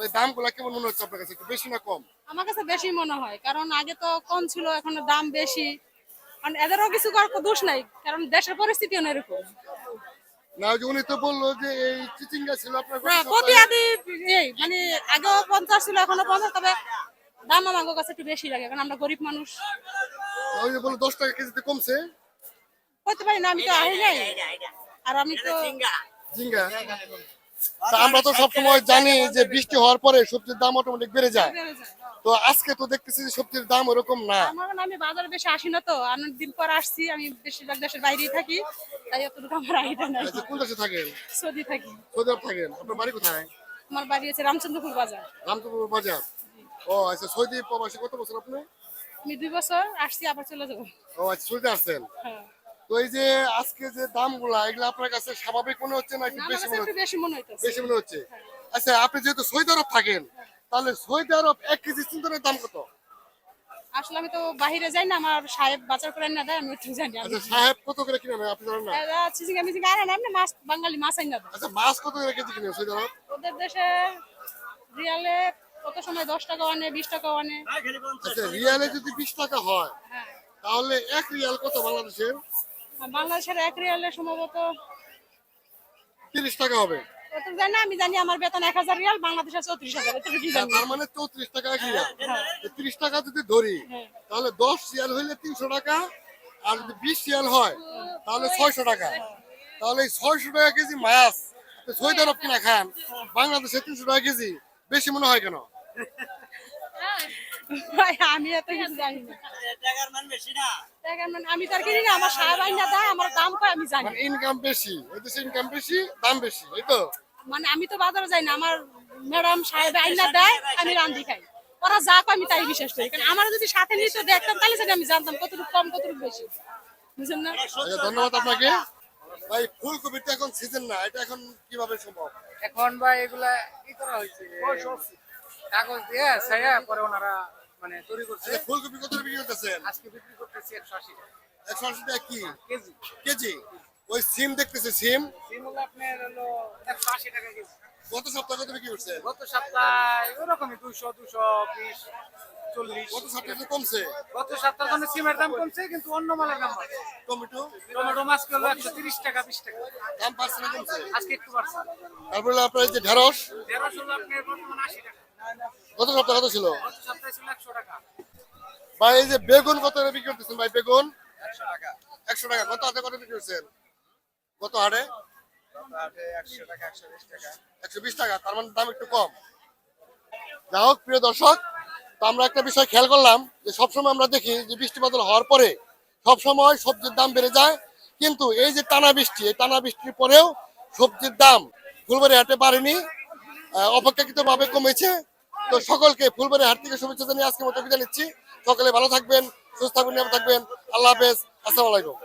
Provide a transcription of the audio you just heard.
এই দামগুলো কেমন মনে হচ্ছে আপনার কাছে? একটু বেশি না কম? আমার কাছে বেশি মনে হয় কারণ আগে তো কম ছিল এখন দাম বেশি। কারণ এদেরও কিছু করার দোষ নাই কারণ দেশের পরিস্থিতি এরকম না উনি তো বলল যে এই চিচিঙ্গা ছিল আপনার হ্যাঁ প্রতি আদি এই মানে আগেও পঞ্চাশ ছিল এখনও পঞ্চাশ তবে দাম আমার কাছে একটু বেশি লাগে কারণ আমরা গরিব মানুষ। ওই যে বলল দশ টাকা কেজিতে কমছে? করতে পারি না আমি তো আহি নাই। আর আমি তো ঝিঙ্গা তা আমরা তো সবসময় জানি যে বৃষ্টি হওয়ার পরে সবজির দাম অটোমেটিক বেড়ে যায়। তো আজকে তো দেখতেছি যে সবজির দাম ওরকম না। আমি বাজারে বেশি আসি না তো। অনেক দিন পর আসছি আমি বেশিরভাগ দেশের বাইরেই থাকি। তাই অতটুকু আমার আইডিয়া নাই। আচ্ছা কোন দেশে থাকেন? সৌদি থাকি। সৌদি থাকেন। আপনার বাড়ি কোথায়? আমার বাড়ি আছে রামচন্দ্রপুর বাজার। রামচন্দ্রপুর বাজার। ও আচ্ছা সৌদি প্রবাসী কত বছর আপনি? আমি দুই বছর আসছি আবার চলে যাব। ও আচ্ছা সৌদি আসছেন? হ্যাঁ। তো এই যে আজকে যে দামগুলা এগুলো আপনার কাছে স্বাভাবিক মনে হচ্ছে না একটু বেশি মনে হচ্ছে? বেশি মনে হচ্ছে? আচ্ছা আপনি যেহেতু সৌদি আরব থাকেন তাহলে সৌদি আরব এক কেজি চিন্তনের দাম কত? আসলে আমি তো বাইরে যাই না আমার সাহেব বাজার করে না দেয় আমি একটু জানি আচ্ছা সাহেব কত করে কিনে নেয়? আপনি জানেন না? না মাছ বাঙালি মাছ আইনা আচ্ছা মাছ কত করে কেজি কিনে সৌদি আরব? ওদের দেশে রিয়ালে কত সময় দশ টাকা আনে বিশ টাকা আনে? আচ্ছা রিয়ালে যদি বিশ টাকা হয় হ্যাঁ। তাহলে এক রিয়াল কত বাংলাদেশের? বাংলাদেশের এক রিয়ালে সম্ভবত তিরিশ টাকা হবে। কত জানি আমি জানি আমার বেতন এক হাজার রিয়াল বাংলাদেশের চৌত্রিশ হাজার এটা কি জানি? তার মানে চৌত্রিশ টাকা এক রিয়াল। তিরিশ টাকা যদি ধরি হ্যাঁ। তাহলে দশ রিয়াল হইলে তিনশো টাকা আর যদি বিশ রিয়াল হয় তাহলে ছয়শো টাকা। তাহলে এই ছয়শো টাকা কেজি মাছ তো সৌদি আরব কিনা খান। বাংলাদেশে তিনশো টাকা কেজি বেশি মনে হয় কেন? আমি এত কিছু জানি না। মানে আমি তো কিনি না আমার সাহেব আইনা দেয় আমার দাম কয় আমি জানি। ইনকাম বেশি এদেশে ইনকাম বেশি দাম বেশি এই তো? মানে আমি তো বাজারে যাই না আমার ম্যাডাম সাহেব আইনা দেয় আমি রান্ধি খাই। ওরা যা কয় আমি তাই বিশ্বাস করি। কারণ আমার যদি সাথে নিয়ে তো দেখতাম তাহলে সেটা আমি জানতাম কতটুকু কম কতটুকু বেশি। বুঝলেন না? আচ্ছা ধন্যবাদ আপনাকে। ভাই ফুলকপির তো এখন সিজন না এটা এখন কীভাবে সম্ভব? এখন ভাই এগুলা কি করা হয়েছে? কাগজ দিয়ে ছায়া পরে ওনারা মানে তৈরি করছে। আচ্ছা ফুলকপি কত করে বিক্রি করতেছেন? আজকে বিক্রি করতেছি একশো আশি টাকা। একশো আশি টাকা কি? কেজি। কেজি? ওই সিম দেখতেছে সিম। সিম হলো আপনার হলো একশো আশি টাকা কেজি। গত সপ্তাহে কত বিক্রি করছে গত সপ্তাহে ওরকমই দুশো দুশো বিশ চল্লিশ। গত সপ্তাহে কমছে। গত সপ্তাহে কোনো সিমের দাম কমছে কিন্তু অন্য মালের দাম বাড়ছে। টমেটো? টমেটো মাছ একশো তিরিশ টাকা বিশ টাকা। দাম পারছে না কমছে? আজকে একটু বাড়ছে। তারপরে আপনার যে ঢেঁড়স? ঢেঁড়শ হলো আপনার বর্তমানে আশি টাকা। গত সপ্তাহে কত ছিল? গত সপ্তাহে ছিল একশো টাকা ভাই এই যে বেগুন কত করে বিক্রি করতেছেন ভাই বেগুন? একশো টাকা। কত হাতে কত বিক্রি করছেন? কত হাটে? একশো বিশ টাকা। তার মানে দাম একটু কম। হোক প্রিয় দর্শক তো আমরা একটা বিষয় খেয়াল করলাম যে সবসময় আমরা দেখি যে বৃষ্টি বাদল হওয়ার পরে সবসময় সবজির দাম বেড়ে যায়। কিন্তু এই যে টানা বৃষ্টি এই টানা বৃষ্টির পরেও সবজির দাম ফুলবাড়ি হাটে বাড়েনি অপেক্ষাকৃতভাবে কমেছে। তো সকলকে ফুলবাড়ি হাট থেকে শুভেচ্ছা জানিয়ে আজকে মতো বিদায় নিচ্ছি। সকলে ভালো থাকবেন, সুস্থ থাকবেন থাকবেন। আল্লাহ হাফেজ। আসসালামু আলাইকুম।